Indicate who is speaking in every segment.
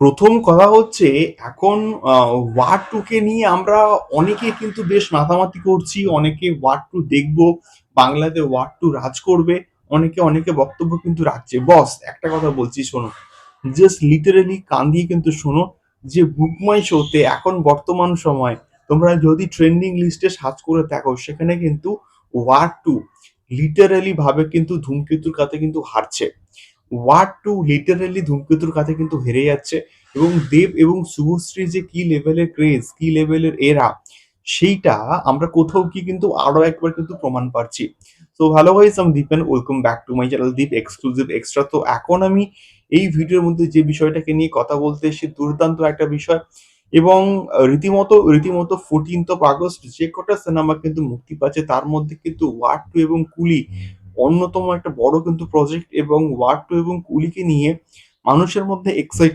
Speaker 1: প্রথম কথা হচ্ছে, এখন ওয়ার টু কে নিয়ে আমরা অনেকে কিন্তু বেশ মাতামাতি করছি, অনেকে ওয়ার টু দেখব, বাংলাতে ওয়ার টু রাজ করবে, অনেকে অনেকে বক্তব্য কিন্তু রাখছে। বস, একটা কথা বলছি, শোনো। জাস্ট লিটারেলি কান দিয়ে কিন্তু শোনো যে বুকমাই শোতে এখন বর্তমান সময় তোমরা যদি ট্রেন্ডিং লিস্টে সার্চ করে থাকো সেখানে কিন্তু ওয়ার টু লিটারালি ভাবে কিন্তু ধূমকেতুর কাছে কিন্তু হারছে। ওয়ার টু লিটারালি ধূমকেতুর কাছে কিন্তু হেরে যাচ্ছে এবং দেব এবং শুভশ্রী যে কি লেভেলের ক্রেজ কি লেভেলের এরা সেইটা আমরা কোথাও কি কিন্তু আরও একবার কিন্তু প্রমাণ পাচ্ছি। তো ভালো গাইস আমি Dipen welcome back to my channel Deep exclusive extra তো এখন আমি এই ভিডিওর মধ্যে যে বিষয়টাকে নিয়ে কথা বলতে এসেছি, দুর্দান্ত একটা বিষয় এবং রীতিমতো রীতিমতো ফোরটিন্থ অফ আগস্ট যে কটা সিনেমা কিন্তু মুক্তি পাচ্ছে, তার মধ্যে কিন্তু ওয়ার টু এবং কুলি অন্যতম একটা বড় কিন্তু প্রজেক্ট এবং ওয়ার টু এবং কুলিকে নিয়ে মানুষের মধ্যে এক্সাইট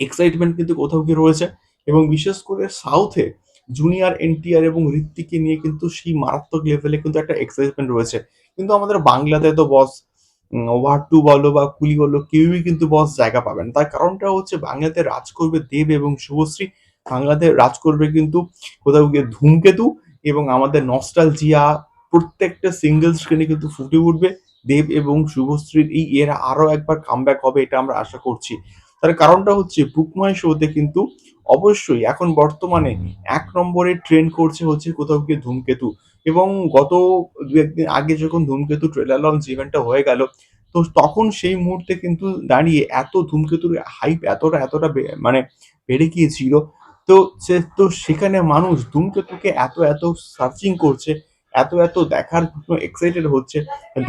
Speaker 1: এক্সাইটমেন্ট কিন্তু কোথাও কি রয়েছে এবং বিশেষ করে সাউথে জুনিয়র এনটিআর এবং ঋত্বিককে নিয়ে কিন্তু সেই মারাত্মক লেভেলে কিন্তু একটা এক্সাইটমেন্ট রয়েছে। কিন্তু আমাদের বাংলাতে তো বস ওয়ার টু বলো বা কুলি বলো কেউই কিন্তু বস জায়গা পাবেন তার কারণটা হচ্ছে বাংলাতে রাজ করবে দেব এবং শুভশ্রী, বাংলাতে রাজ করবে কিন্তু কোথাও গিয়ে ধূমকেতু এবং আমাদের নস্টালজিয়া প্রত্যেকটা সিঙ্গেল স্ক্রিনে কিন্তু ফুটে উঠবে। দেব এবং শুভশ্রীর এই এরা আরও একবার কামব্যাক হবে, এটা আমরা আশা করছি। তার কারণটা হচ্ছে বুকমাই শোতে কিন্তু অবশ্যই এখন বর্তমানে এক নম্বরে ট্রেন্ড করছে হচ্ছে কোথাও গিয়ে ধূমকেতু। এবং গত দু একদিন আগে যখন ধূমকেতু ট্রেলার লঞ্চ ইভেন্টটা হয়ে গেল, তো তখন সেই মুহূর্তে কিন্তু দাঁড়িয়ে এত ধূমকেতুর হাইপ এতটা এতটা মানে বেড়ে গিয়েছিল। তো সে, তো সেখানে মানুষ ধূমকেতুকে এত এত সার্চিং করছে এত এত দেখার জন্য এক্সাইটেড হচ্ছে,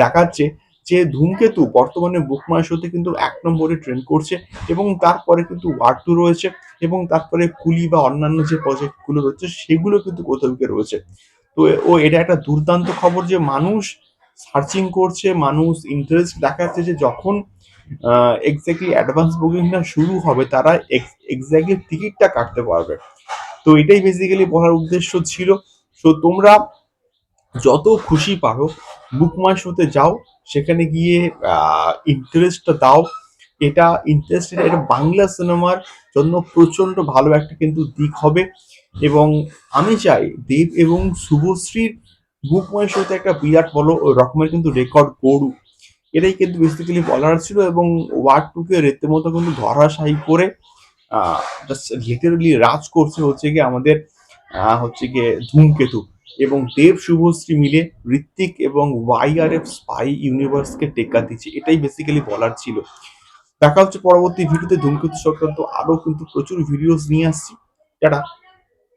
Speaker 1: দেখাচ্ছে যে ধূমকেতু বর্তমানে বুকমাই শোতে কিন্তু এক নম্বরে ট্রেন্ড করছে এবং তারপরে কিন্তু ওয়ার টু রয়েছে এবং তারপরে কুলি বা অন্যান্য যে প্রজেক্টগুলো রয়েছে সেগুলো কিন্তু কোথাও গিয়ে রয়েছে। তো ও, এটা একটা দুর্দান্ত খবর যে মানুষ সার্চিং করছে, মানুষ ইন্টারেস্ট দেখাচ্ছে যে যখন এক্স্যাক্টলি অ্যাডভান্স বুকিংটা শুরু হবে তারা এক্স্যাক্টলি টিকিটটা কাটতে পারবে। তো এটাই বেসিক্যালি বলার উদ্দেশ্য ছিল। তো তোমরা যত খুশি পারো বুক শোতে যাও, সেখানে গিয়ে ইন্টারেস্টটা দাও। এটা ইন্টারেস্ট এটা বাংলা সিনেমার জন্য প্রচণ্ড ভালো একটা কিন্তু দিক হবে। এবং আমি চাই দেব এবং শুভশ্রীর বুক মাই শোতে একটা বিরাট বড় রকমের কিন্তু রেকর্ড গড়ুক। এটাই কিন্তু বেসিক্যালি বলার ছিল এবং ওয়ার্ড টুকে রীতিমতো কিন্তু ধরাশায়ী করে জাস্ট লিটারালি রাজ করছে হচ্ছে গিয়ে আমাদের হচ্ছে গিয়ে ধূমকেতু। এবং দেব শুভশ্রী মিলে ঋত্বিক এবং ওয়াইআরএফ স্পাই ইউনিভার্সকে টেক্কা দিচ্ছে এটাই বেসিক্যালি বলার ছিল। দেখা হচ্ছে পরবর্তী ভিডিওতে ধূমকেতু সংক্রান্ত আরও কিন্তু প্রচুর ভিডিওস নিয়ে আসছি। টাটা।